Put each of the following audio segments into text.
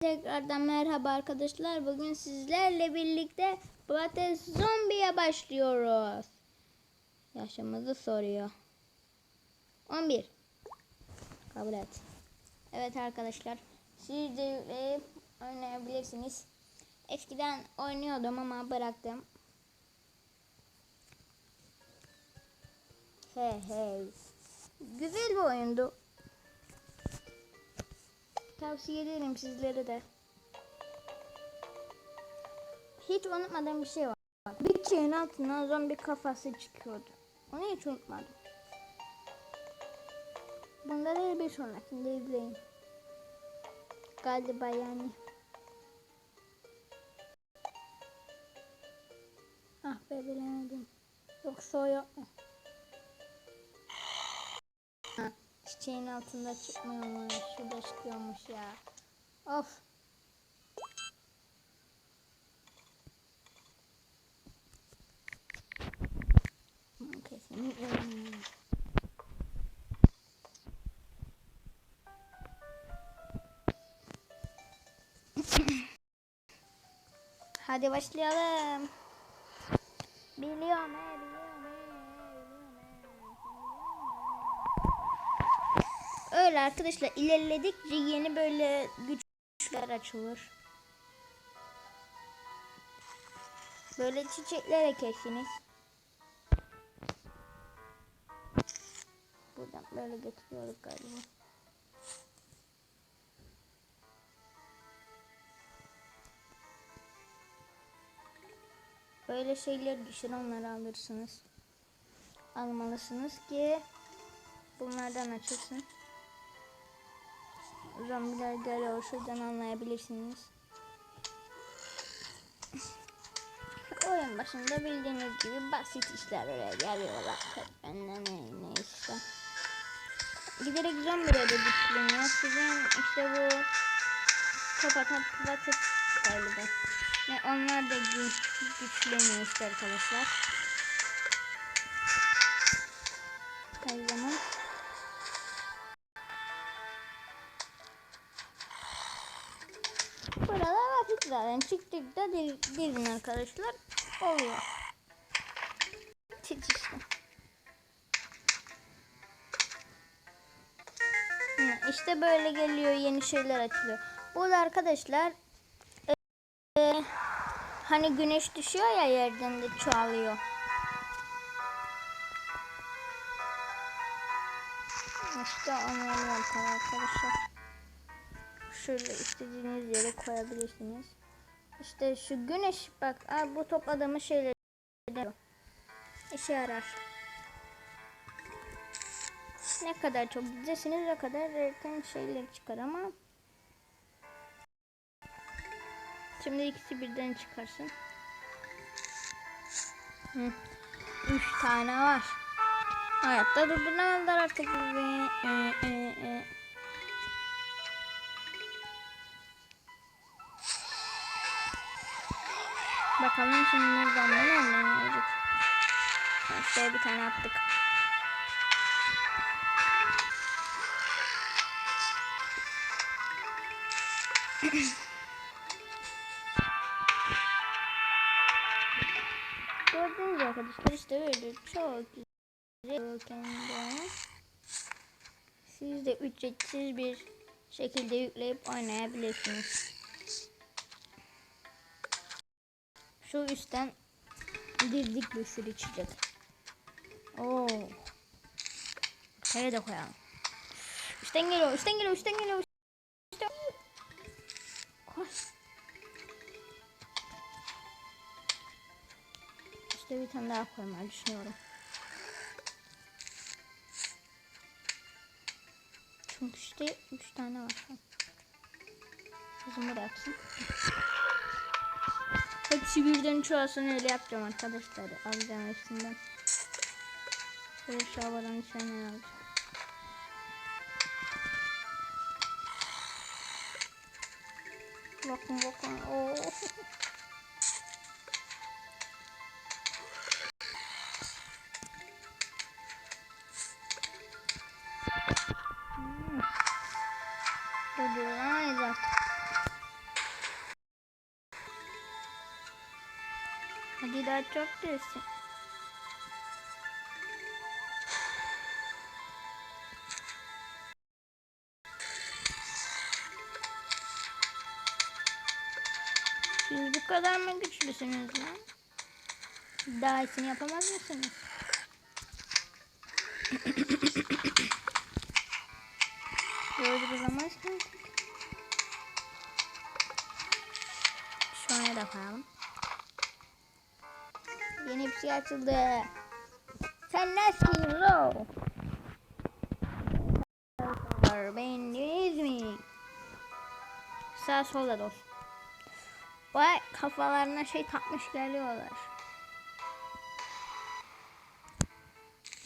Tekrardan merhaba arkadaşlar. Bugün sizlerle birlikte Patates Zombi'ye başlıyoruz. Yaşımızı soruyor. 11. Kabul et. Evet arkadaşlar. Siz de yükleyip oynayabilirsiniz. Eskiden oynuyordum ama bıraktım. Hey hey. Güzel bir oyundu. Tavsiye ederim sizlere de. Hiç unutmadığım bir şey var. Bir çiğin altından zombi kafası çıkıyordu. Onu hiç unutmadım. Bunları bir sonrakinde izleyin. Galiba yani. Ah be bilemedim. Yoksa o yok mu? Çiçeğin altında çıkmıyormuş. Şurada çıkıyormuş ya. Of. Kesinlikle. Hadi başlayalım. Biliyorum, biliyorum, Öyle arkadaşlar ilerledikçe yeni böyle güçler açılır. Böyle çiçekler ekersiniz. Buradan böyle getiriyoruz galiba. Böyle şeyler düşür onları alırsınız. Almalısınız ki bunlardan açılsın. Zombiler geliyor şuradan anlayabilirsiniz. Oyun başında bildiğiniz gibi basit işler öyle geliyorlar. Benden ne, ne işte. Giderek zombiler de güçleniyor. Sizin işte bu kapatan patates galiba. Ve onlar da gü güçleniyor işte arkadaşlar. Her zaman. Zaten. Çıktık da derin arkadaşlar. Oluyor. Çiç işte. İşte böyle geliyor yeni şeyler açılıyor. Burada arkadaşlar e, hani güneş düşüyor ya yerden de çoğalıyor. İşte yapar arkadaşlar. Şöyle istediğiniz yere koyabilirsiniz. İşte şu güneş bak aa, bu topladığımız şeyler işe yarar. Ne kadar çok dizesiniz o kadar erken şeyler çıkar ama Şimdi ikisi birden çıkarsın. Hı. Üç tane var. Hayatta durduramadılar artık. Ee, e, e. Bakalım şimdi ne zaman nereden gelecek. İşte bir tane attık. Gördüğünüz arkadaşlar işte böyle çok güzel kendine. Siz de ücretsiz bir şekilde yükleyip oynayabilirsiniz. Şu üstten girdik bir sürü içecek. Oo. Şöyle de koyalım. Üstten geliyor, üstten geliyor, üstten geliyor. Üstten... Koy. İşte bir tane daha koymayı düşünüyorum. Çünkü işte 3 tane var. Kızım bıraksın. Hepsi birden çoğalsın öyle yapacağım arkadaşlar. Alacağım hepsinden. Şöyle şu havadan içine alacağım. Bakın bakın. Oo. Hadi daha çok değilsin. Siz bu kadar mı güçlüsünüz lan? Daha iyisini yapamaz mısınız? Öldürülemez ki. Şuraya da koyalım. Yeni bir şey açıldı. Nesin lo? Beğendiniz mi? Sağ solda dost. Vay kafalarına şey takmış geliyorlar.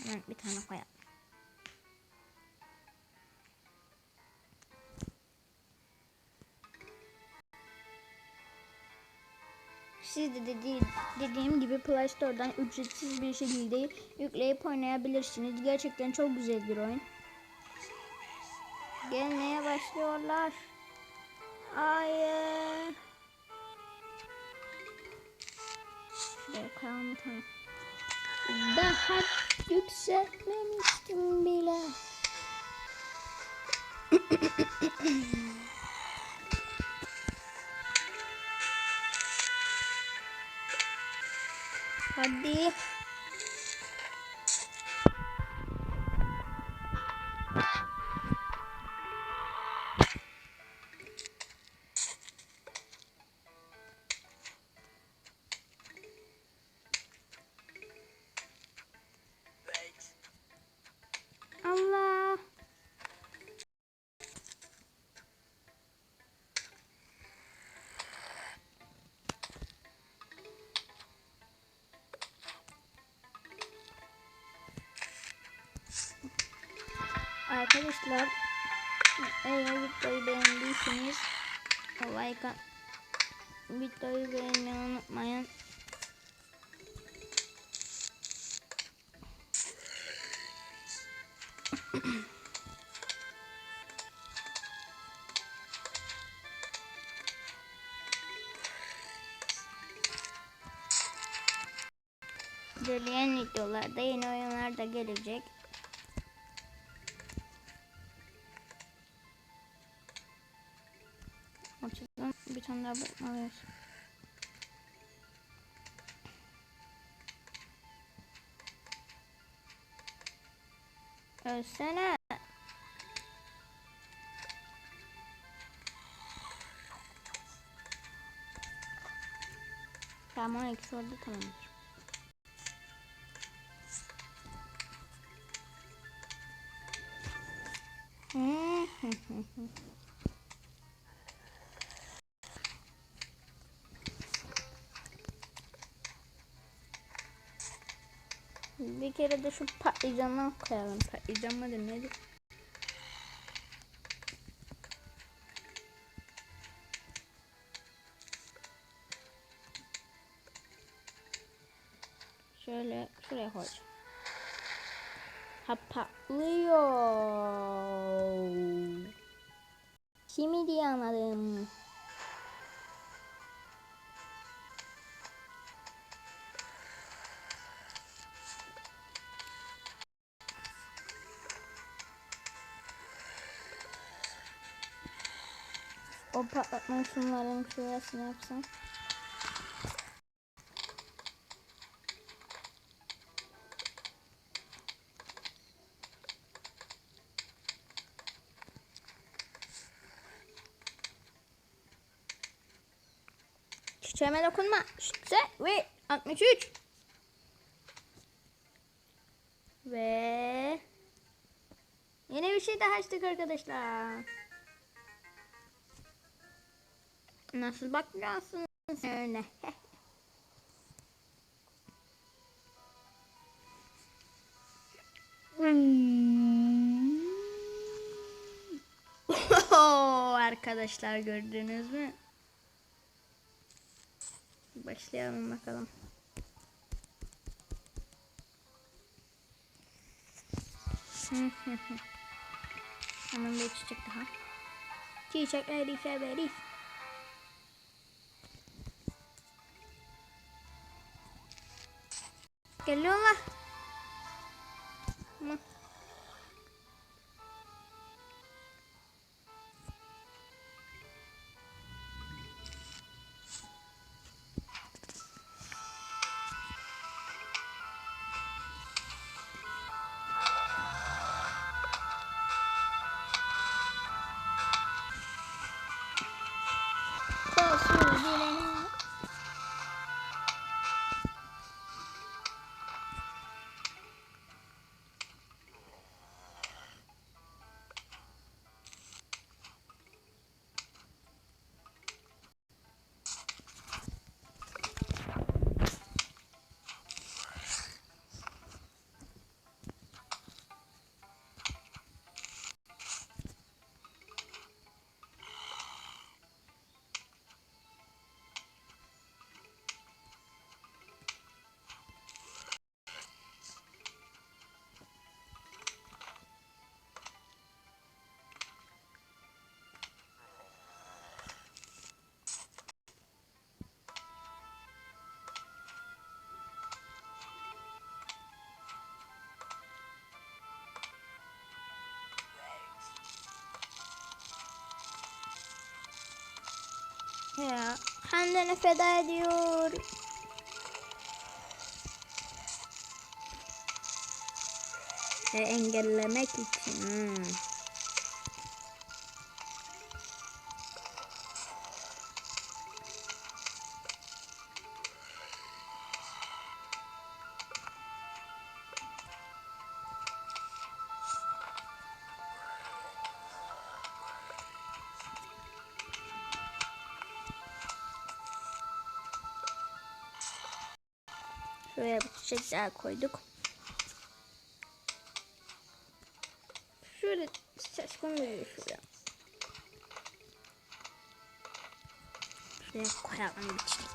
Hemen bir tane koyalım. Siz de dedi, dediğim gibi Play Store'dan ücretsiz bir şekilde yükleyip oynayabilirsiniz. Gerçekten çok güzel bir oyun. Gelmeye başlıyorlar. Hayır. Şuraya koyalım tane. Daha yükselmemiştim bile. Hadi. Allah. Arkadaşlar eğer videoyu beğendiyseniz like at- videoyu beğenmeyi unutmayın. İlerleyen videolarda yeni oyunlar da gelecek. Bir tane daha bırakmalıyız. Ölsene. Tamam 12 oldu tamamdır. Bir kere de şu patlıcanı koyalım. Patlıcan mıdır nedir? Şöyle şuraya koyacağım. Ha patlıyor. Şimdi anladım. O patlatma şunların şurasını yapsam. Çiçeğime dokunma. İşte ve 63. Ve yeni bir şey daha açtık arkadaşlar. Nasıl bakıyorsun öyle? Arkadaşlar gördünüz mü? Başlayalım bakalım. Hemen bir çiçek daha. Çiçekleri severiz. Geliyorlar. Ama Ya kendini feda ediyor. Ve engellemek için. hmm. Şuraya bir çiçekler koyduk. Şöyle çiçek koyuyoruz şuraya. Şuraya koyalım bir çiçek.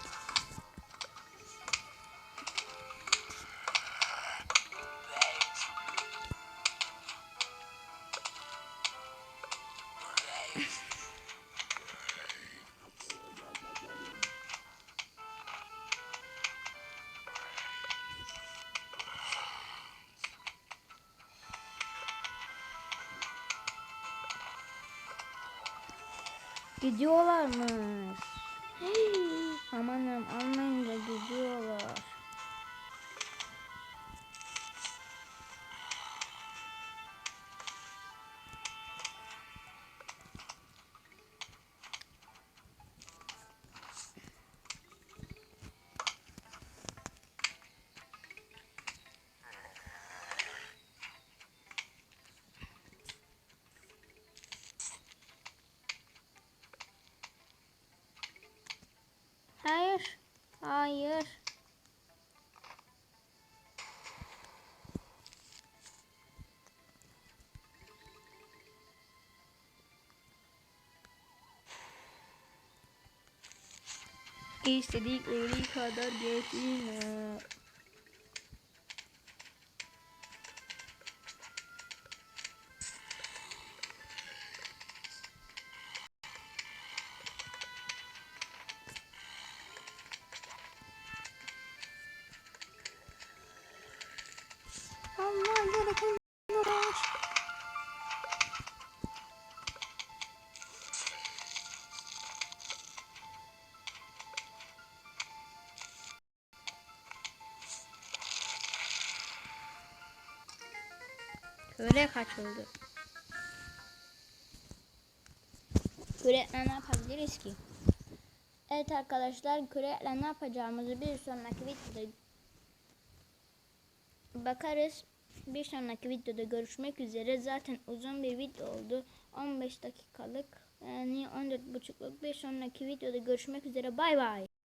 Gidiyorlarmış. Amanım almayınca gidiyorlar. İstedikleri kadar geçsinler. Köre kaçıldı. Kürekle ne yapabiliriz ki? Evet arkadaşlar kürekle ne yapacağımızı bir sonraki videoda bakarız. Bir sonraki videoda görüşmek üzere. Zaten uzun bir video oldu. 15 dakikalık yani 14.5'luk bir sonraki videoda görüşmek üzere. Bay bay.